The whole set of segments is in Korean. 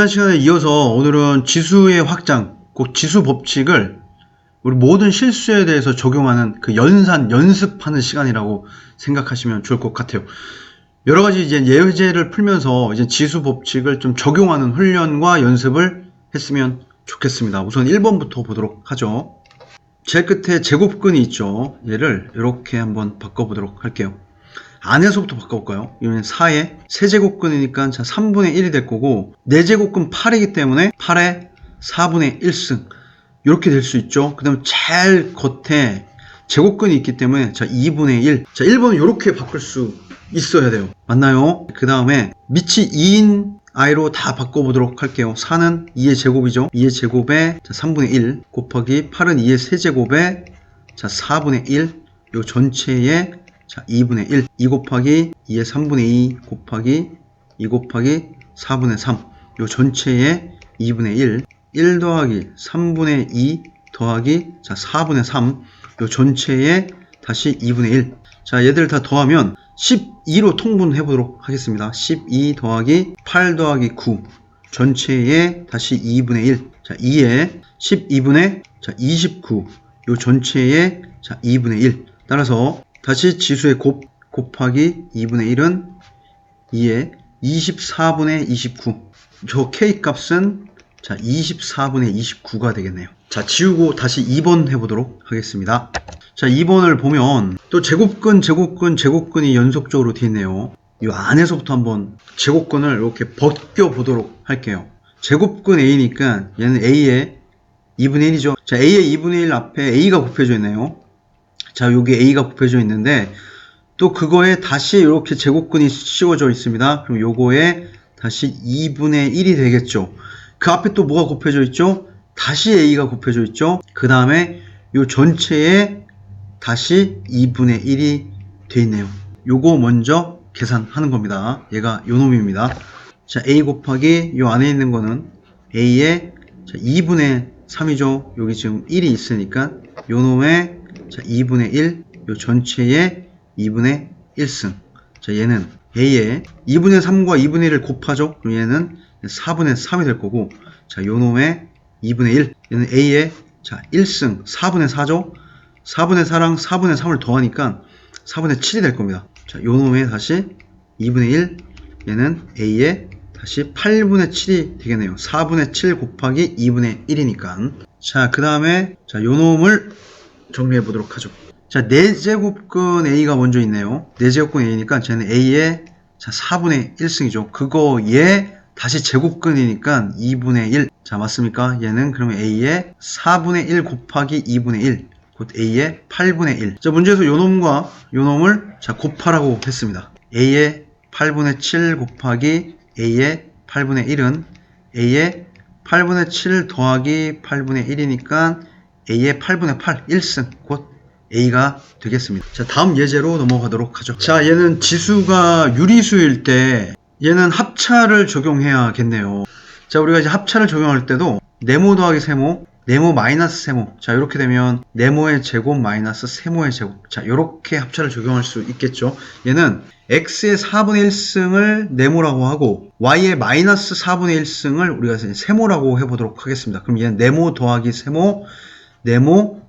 지난 시간에 이어서 오늘은 지수의 확장, 곧 지수 법칙을 우리 모든 실수에 대해서 적용하는 그 연산, 연습하는 시간이라고 생각하시면 좋을 것 같아요. 여러 가지 이제 예제를 풀면서 이제 지수 법칙을 좀 적용하는 훈련과 연습을 했으면 좋겠습니다. 우선 1번부터 보도록 하죠. 제일 끝에 제곱근이 있죠. 얘를 이렇게 한번 바꿔보도록 할게요. 안에서부터 바꿔볼까요? 이거는 4에 세제곱근이니까 자 3분의 1이 될 거고 4제곱근 8이기 때문에 8에 4분의 1승 이렇게 될 수 있죠. 그 다음에 제일 겉에 제곱근이 있기 때문에 자 2분의 1. 자 1번은 이렇게 바꿀 수 있어야 돼요. 맞나요? 그 다음에 밑이 2인 i로 다 바꿔보도록 할게요. 4는 2의 제곱이죠. 2의 제곱에 자 3분의 1 곱하기 8은 2의 세제곱에 자 4분의 1. 요 전체에 자 2분의 1. 2 곱하기 2의 3분의 2 곱하기 2 곱하기 4분의 3. 요 전체에 2분의 1. 1 더하기 3분의 2 더하기 자 4분의 3. 요 전체에 다시 2분의 1. 자 얘들 다 더하면 12로 통분해 보도록 하겠습니다. 12 더하기 8 더하기 9 전체에 다시 2분의 1. 자 2에 12분의 자 29. 요 전체에 자 2분의 1. 따라서 다시 지수의 곱 곱하기 2분의 1은 2에 24분의 29. 저 k 값은 자 24분의 29가 되겠네요. 자 지우고 다시 2번 해보도록 하겠습니다. 자 2번을 보면 또 제곱근 제곱근 제곱근이 연속적으로 되어 있네요. 이 안에서부터 한번 제곱근을 이렇게 벗겨 보도록 할게요. 제곱근 A니까 얘는 A의 2분의 1이죠. 자 A의 2분의 1 앞에 A가 곱해져 있네요. 자 여기 A가 곱해져 있는데 또 그거에 다시 이렇게 제곱근이 씌워져 있습니다. 그럼 요거에 다시 2분의 1이 되겠죠. 그 앞에 또 뭐가 곱해져 있죠? 다시 A가 곱해져 있죠. 그 다음에 요 전체에 다시 2분의 1이 돼 있네요. 요거 먼저 계산하는 겁니다. 얘가 요 놈입니다. 자, A 곱하기 요 안에 있는 거는 A의 2분의 3이죠. 여기 지금 1이 있으니까 요 놈의 자, 2분의 1, 요 전체에 2분의 1승. 자, 얘는 A의 2분의 3과 2분의 1을 곱하죠. 그럼 얘는 4분의 3이 될 거고, 자, 요 놈의 2분의 1. 얘는 A의 자, 1승 4분의 4죠. 4분의 4랑 4분의 3을 더하니까 4분의 7이 될 겁니다. 자, 요 놈의 다시 2분의 1. 얘는 A의 다시 8분의 7이 되겠네요. 4분의 7 곱하기 2분의 1이니까. 자, 그 다음에, 자, 요 놈을 정리해 보도록 하죠. 자, 4제곱근 A가 먼저 있네요. 4제곱근 A니까 쟤는 A의 자, 4분의 1승이죠. 그거에 다시 제곱근이니까 2분의 1. 자, 맞습니까? 얘는 그러면 A의 4분의 1 곱하기 2분의 1. 곧 A의 8분의 1. 자, 문제에서 요 놈과 요 놈을 자, 곱하라고 했습니다. A의 8분의 7 곱하기 A의 8분의 1은 A의 8분의 7 더하기 8분의 1이니까 A의 8분의 8, 1승, 곧 A가 되겠습니다. 자, 다음 예제로 넘어가도록 하죠. 자, 얘는 지수가 유리수일 때 얘는 합차를 적용해야겠네요. 자, 우리가 이제 합차를 적용할 때도 네모 더하기 세모, 네모 마이너스 세모. 자, 이렇게 되면 네모의 제곱 마이너스 세모의 제곱. 자, 이렇게 합차를 적용할 수 있겠죠. 얘는 x의 4분의 1승을 네모라고 하고 y의 마이너스 4분의 1승을 우리가 세모라고 해보도록 하겠습니다. 그럼 얘는 네모 더하기 세모, 네모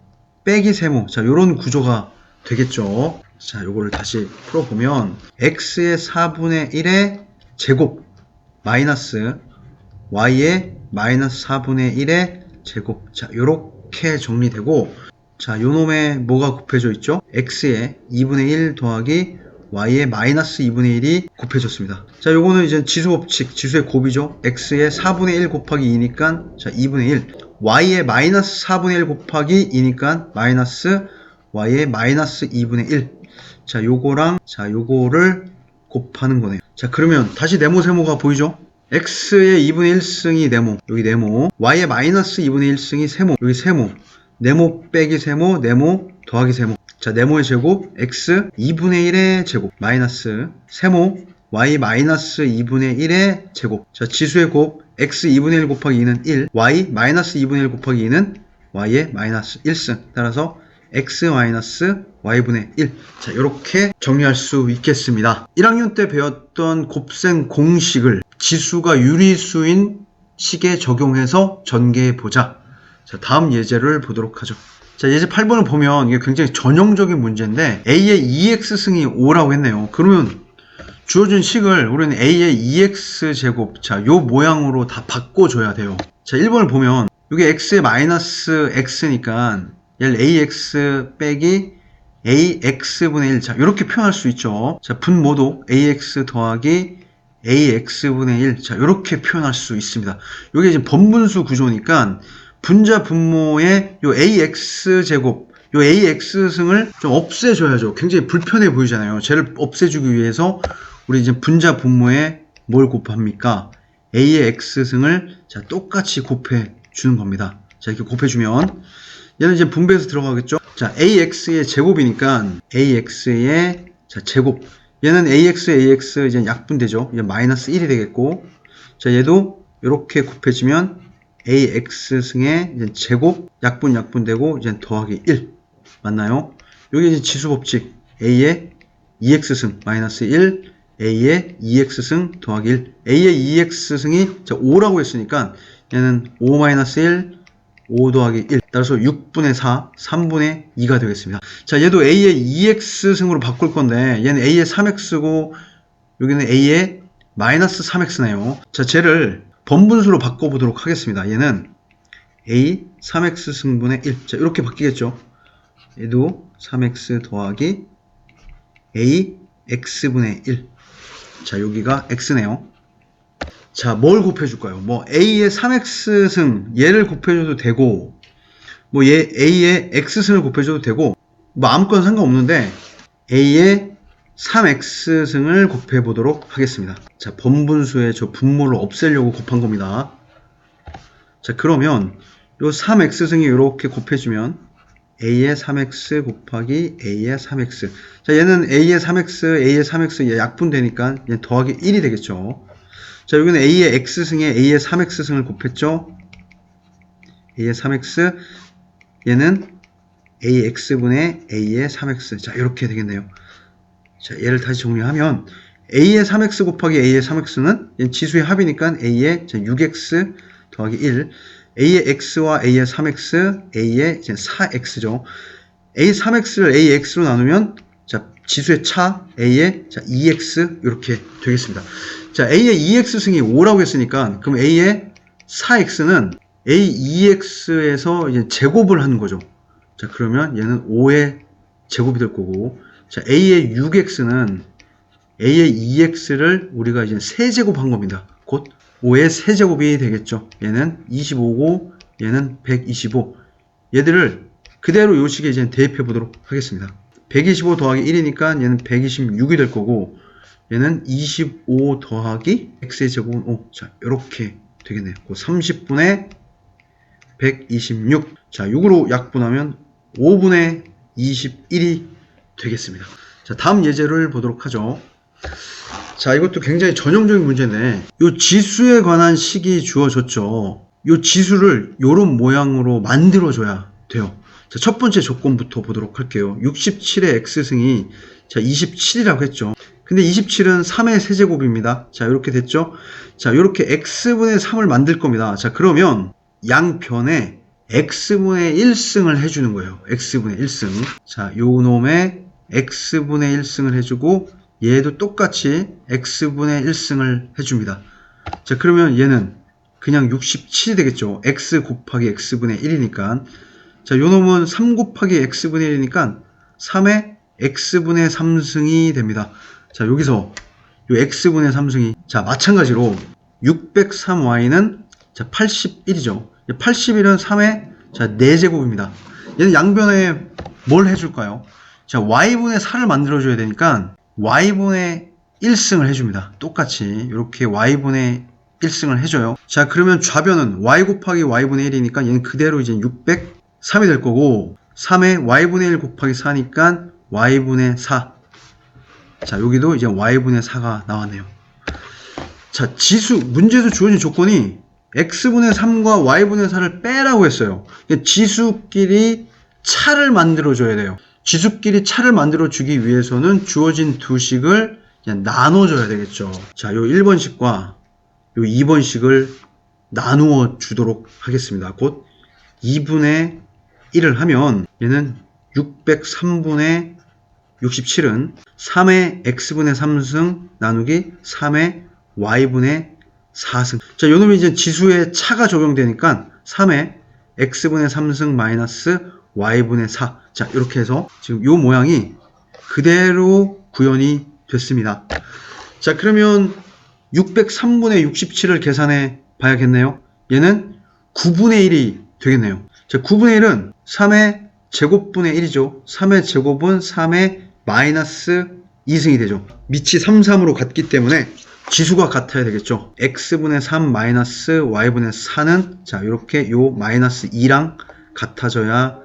빼기 세모. 자, 요런 구조가 되겠죠. 자, 요거를 다시 풀어보면 x의 4분의 1의 제곱 마이너스 y의 마이너스 4분의 1의 제곱. 자, 요렇게 정리되고 자, 요 놈에 뭐가 곱해져 있죠? x의 2분의 1 더하기 y의 마이너스 2분의 1이 곱해졌습니다. 자, 요거는 이제 지수 법칙, 지수의 곱이죠. x의 4분의 1 곱하기 2니까 자, 2분의 1. y의 마이너스 4분의 1 곱하기 2니까 마이너스 y의 마이너스 2분의 1. 자, 요거랑 자, 요거를 곱하는 거네요. 자, 그러면 다시 네모 세모가 보이죠? x의 2분의 1승이 네모, 여기 네모. y의 마이너스 2분의 1승이 세모, 여기 세모. 네모 빼기 세모, 네모 더하기 세모. 자, 네모의 제곱, x 2분의 1의 제곱, 마이너스 세모, y 마이너스 2분의 1의 제곱. 자, 지수의 곱, x 2분의 1 곱하기 2는 1, y 마이너스 2분의 1 곱하기 2는 y의 마이너스 1승. 따라서 x 마이너스 y분의 1. 자, 이렇게 정리할 수 있겠습니다. 1학년 때 배웠던 곱셈 공식을 지수가 유리수인 식에 적용해서 전개해 보자. 자, 다음 예제를 보도록 하죠. 자, 예제 8번을 보면 이게 굉장히 전형적인 문제인데 A의 2x승이 5라고 했네요. 그러면 주어진 식을 우리는 A의 2x 제곱, 자, 요 모양으로 다 바꿔줘야 돼요. 자, 1번을 보면 이게 x의 마이너스 x니까 얘를 ax 빼기 ax분의 1. 자, 이렇게 표현할 수 있죠. 자, 분모도 ax 더하기 ax분의 1. 자, 이렇게 표현할 수 있습니다. 이게 이제 번분수 구조니까 분자 분모의 요 ax 제곱, 요 ax승을 좀 없애줘야죠. 굉장히 불편해 보이잖아요. 쟤를 없애주기 위해서 우리 이제 분자 분모에 뭘 곱합니까? a의 x승을 자, 똑같이 곱해 주는 겁니다. 자, 이렇게 곱해주면 얘는 이제 분배해서 들어가겠죠? 자, ax의 제곱이니까 ax의 자, 제곱. 얘는 ax, ax 이제 약분되죠? 이제 마이너스 1이 되겠고. 자, 얘도 이렇게 곱해지면 ax 승의 이제 제곱, 약분, 약분 되고 이제 더하기 1. 맞나요? 여기 이제 지수 법칙. a의 2x 승 마이너스 1, a의 2x 승 더하기 1. a의 2x 승이 자, 5라고 했으니까 얘는 5 마이너스 1, 5 더하기 1. 따라서 6분의 4, 3분의 2가 되겠습니다. 자, 얘도 a의 2x 승으로 바꿀 건데 얘는 a의 3x고 여기는 a의 마이너스 3x네요. 자, 쟤를 번분수로 바꿔보도록 하겠습니다. 얘는 a 3x 승분의 1. 자, 이렇게 바뀌겠죠. 얘도 3x 더하기 a x분의 1. 자, 여기가 x네요. 자, 뭘 곱해줄까요? 뭐, a의 3x승, 얘를 곱해줘도 되고, 뭐, 얘, a의 x승을 곱해줘도 되고, 뭐, 아무거나 상관없는데, a의 3x승을 곱해 보도록 하겠습니다. 자, 번분수의 저 분모를 없애려고 곱한 겁니다. 자, 그러면, 요 3x승이 이렇게 곱해주면, a의 3x 곱하기 a의 3x. 자, 얘는 a의 3x, a의 3x, 얘 약분되니까, 얘 더하기 1이 되겠죠. 자, 여기는 a의 x승에 a의 3x승을 곱했죠. a의 3x 얘는 ax분의 a의 3x. 자, 이렇게 되겠네요. 자, 얘를 다시 정리하면 a의 3x 곱하기 a의 3x는 지수의 합이니까 a의 6x 더하기 1 a의 x와 a의 3x, a의 4x죠. a 3x를 a x로 나누면 자, 지수의 차 a의 2x 이렇게 되겠습니다. 자, A의 2x승이 5라고 했으니까, 그럼 A의 4x는 A 2x에서 이제 제곱을 하는 거죠. 자, 그러면 얘는 5의 제곱이 될 거고, 자, A의 6x는 A의 2x를 우리가 이제 세제곱 한 겁니다. 곧 5의 세제곱이 되겠죠. 얘는 25고, 얘는 125. 얘들을 그대로 요 식에 이제 대입해 보도록 하겠습니다. 125 더하기 1이니까 얘는 126이 될 거고, 얘는 25 더하기 x의 제곱은 5. 자, 이렇게 되겠네요. 그 30분의 126. 자, 6으로 약분하면 5분의 21이 되겠습니다. 자, 다음 예제를 보도록 하죠. 자, 이것도 굉장히 전형적인 문제인데, 이 지수에 관한 식이 주어졌죠. 이 지수를 이런 모양으로 만들어줘야 돼요. 자, 첫 번째 조건부터 보도록 할게요. 67의 x승이 자, 27이라고 했죠. 근데 27은 3의 세제곱입니다. 자, 이렇게 됐죠? 자, 이렇게 x분의 3을 만들 겁니다. 자, 그러면 양변에 x분의 1승을 해주는 거예요. x분의 1승. 자, 요 놈의 x분의 1승을 해주고 얘도 똑같이 x분의 1승을 해줍니다. 자, 그러면 얘는 그냥 67이 되겠죠. x 곱하기 x분의 1이니까. 자, 요 놈은 3 곱하기 x분의 1이니까 3의 x분의 3승이 됩니다. 자, 여기서 요 x분의 3승이 자, 마찬가지로 603y는 자, 81이죠. 81은 3의 자, 4제곱입니다. 얘는 양변에 뭘 해줄까요? 자, y분의 4를 만들어줘야 되니까 y분의 1승을 해줍니다. 똑같이 이렇게 y분의 1승을 해줘요. 자, 그러면 좌변은 y 곱하기 y분의 1이니까 얘는 그대로 이제 603이 될 거고 3의 y분의 1 곱하기 4니까 y분의 4. 자, 여기도 이제 y분의 4가 나왔네요. 자, 지수, 문제에서 주어진 조건이 x분의 3과 y분의 4를 빼라고 했어요. 그러니까 지수끼리 차를 만들어줘야 돼요. 지수끼리 차를 만들어 주기 위해서는 주어진 두 식을 그냥 나눠줘야 되겠죠. 자, 요 1번 식과 요 2번 식을 나누어 주도록 하겠습니다. 곧 2분의 1을 하면 얘는 603분의 67은 3의 x분의 3승 나누기 3의 y분의 4승. 자, 요놈이 이제 지수의 차가 적용되니까 3의 x분의 3승 마이너스 y분의 4. 자, 이렇게 해서 지금 요 모양이 그대로 구현이 됐습니다. 자, 그러면 603분의 67을 계산해 봐야겠네요. 얘는 9분의 1이 되겠네요. 자, 9분의 1은 3의 제곱분의 1이죠. 3의 제곱은 3의 마이너스 2승이 되죠. 밑이 3, 3으로 같기 때문에 지수가 같아야 되겠죠. x분의 3 마이너스 y분의 4는 자, 이렇게 요 마이너스 2랑 같아져야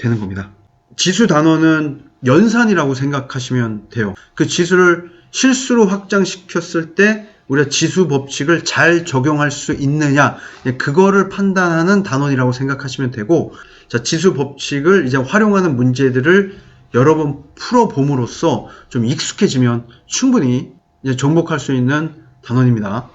되는 겁니다. 지수 단원은 연산이라고 생각하시면 돼요. 그 지수를 실수로 확장시켰을 때 우리가 지수 법칙을 잘 적용할 수 있느냐, 예, 그거를 판단하는 단원이라고 생각하시면 되고, 자, 지수 법칙을 이제 활용하는 문제들을 여러 번 풀어봄으로써 좀 익숙해지면 충분히 정복할 수 있는 단원입니다.